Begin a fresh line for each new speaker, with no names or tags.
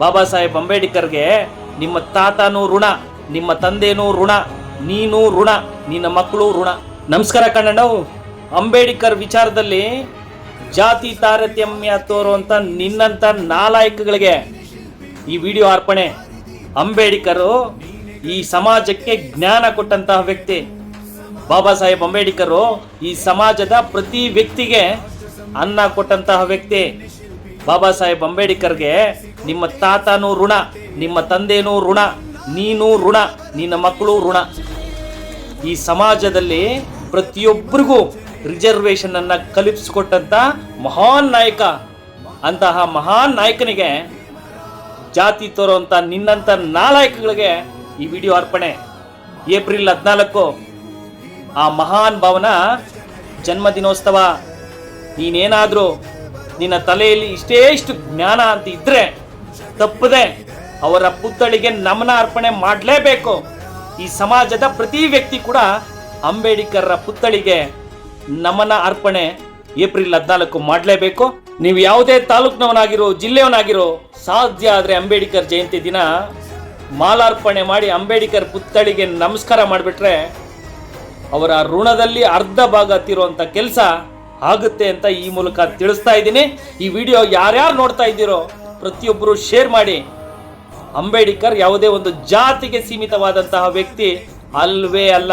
ಬಾಬಾ ಸಾಹೇಬ್ ಅಂಬೇಡ್ಕರ್ಗೆ ನಿಮ್ಮ ತಾತನೂ ಋಣ, ನಿಮ್ಮ ತಂದೆನೂ ಋಣ, ನೀನು ಋಣ, ನಿನ್ನ ಮಕ್ಕಳು ಋಣ. ನಮಸ್ಕಾರ ಕಣ್ಣಣ್ಣವು ಅಂಬೇಡ್ಕರ್ ವಿಚಾರದಲ್ಲಿ ಜಾತಿ ತಾರತಮ್ಯ ತೋರುವಂತ ನಿನ್ನಂತ ನಾಲಾಯಕಗಳಿಗೆ ಈ ವಿಡಿಯೋ ಅರ್ಪಣೆ. ಅಂಬೇಡ್ಕರು ಈ ಸಮಾಜಕ್ಕೆ ಜ್ಞಾನ ಕೊಟ್ಟಂತಹ ವ್ಯಕ್ತಿ. ಬಾಬಾ ಸಾಹೇಬ್ ಅಂಬೇಡ್ಕರು ಈ ಸಮಾಜದ ಪ್ರತಿ ವ್ಯಕ್ತಿಗೆ ಅನ್ನ ಕೊಟ್ಟಂತಹ ವ್ಯಕ್ತಿ. ಬಾಬಾ ಸಾಹೇಬ್ ಅಂಬೇಡ್ಕರ್ಗೆ ನಿಮ್ಮ ತಾತನೂ ಋಣ, ನಿಮ್ಮ ತಂದೆನೂ ಋಣ, ನೀನು ಋಣ, ನಿನ್ನ ಮಕ್ಕಳು ಋಣ. ಈ ಸಮಾಜದಲ್ಲಿ ಪ್ರತಿಯೊಬ್ಬರಿಗೂ ರಿಸರ್ವೇಷನ್ ಅನ್ನ ಕಲ್ಪಿಸಿಕೊಟ್ಟಂತ ಮಹಾನ್ ನಾಯಕ, ಅಂತಹ ಮಹಾನ್ ನಾಯಕನಿಗೆ ಜಾತಿ ತೋರುವಂತ ನಿನ್ನಂತ ನಾಲಾಯಕಗಳಿಗೆ ಈ ವಿಡಿಯೋ ಅರ್ಪಣೆ. ಏಪ್ರಿಲ್ ಹದಿನಾಲ್ಕು, ಆ ಮಹಾನ್ ಭಾವನ ಜನ್ಮದಿನೋತ್ಸವ. ನೀನೇನಾದರೂ ನಿನ್ನ ತಲೆಯಲ್ಲಿ ಇಷ್ಟೇ ಇಷ್ಟು ಜ್ಞಾನ ಅಂತ ಇದ್ರೆ ತಪ್ಪದೆ ಅವರ ಪುತ್ಥಳಿಗೆ ನಮನ ಅರ್ಪಣೆ ಮಾಡಲೇಬೇಕು. ಈ ಸಮಾಜದ ಪ್ರತಿ ವ್ಯಕ್ತಿ ಕೂಡ ಅಂಬೇಡ್ಕರ್ರ ಪುತ್ಥಳಿಗೆ ನಮನ ಅರ್ಪಣೆ ಏಪ್ರಿಲ್ ಹದಿನಾಲ್ಕು ಮಾಡಲೇಬೇಕು. ನೀವು ಯಾವುದೇ ತಾಲೂಕಿನವನಾಗಿರೋ, ಜಿಲ್ಲೆಯವನಾಗಿರೋ, ಸಾಧ್ಯ ಆದರೆ ಅಂಬೇಡ್ಕರ್ ಜಯಂತಿ ದಿನ ಮಾಲಾರ್ಪಣೆ ಮಾಡಿ ಅಂಬೇಡ್ಕರ್ ಪುತ್ಥಳಿಗೆ ನಮಸ್ಕಾರ ಮಾಡಿಬಿಟ್ರೆ ಅವರ ಋಣದಲ್ಲಿ ಅರ್ಧ ಭಾಗ ತಿರುವಂಥ ಕೆಲಸ ಆಗುತ್ತೆ ಅಂತ ಈ ಮೂಲಕ ತಿಳಿಸ್ತಾ ಇದ್ದೀನಿ. ಈ ವಿಡಿಯೋ ಯಾರ್ಯಾರು ನೋಡ್ತಾ ಇದ್ದೀರೋ ಪ್ರತಿಯೊಬ್ಬರು ಶೇರ್ ಮಾಡಿ. ಅಂಬೇಡ್ಕರ್ ಯಾವುದೇ ಒಂದು ಜಾತಿಗೆ ಸೀಮಿತವಾದಂತಹ ವ್ಯಕ್ತಿ ಅಲ್ವೇ ಅಲ್ಲ.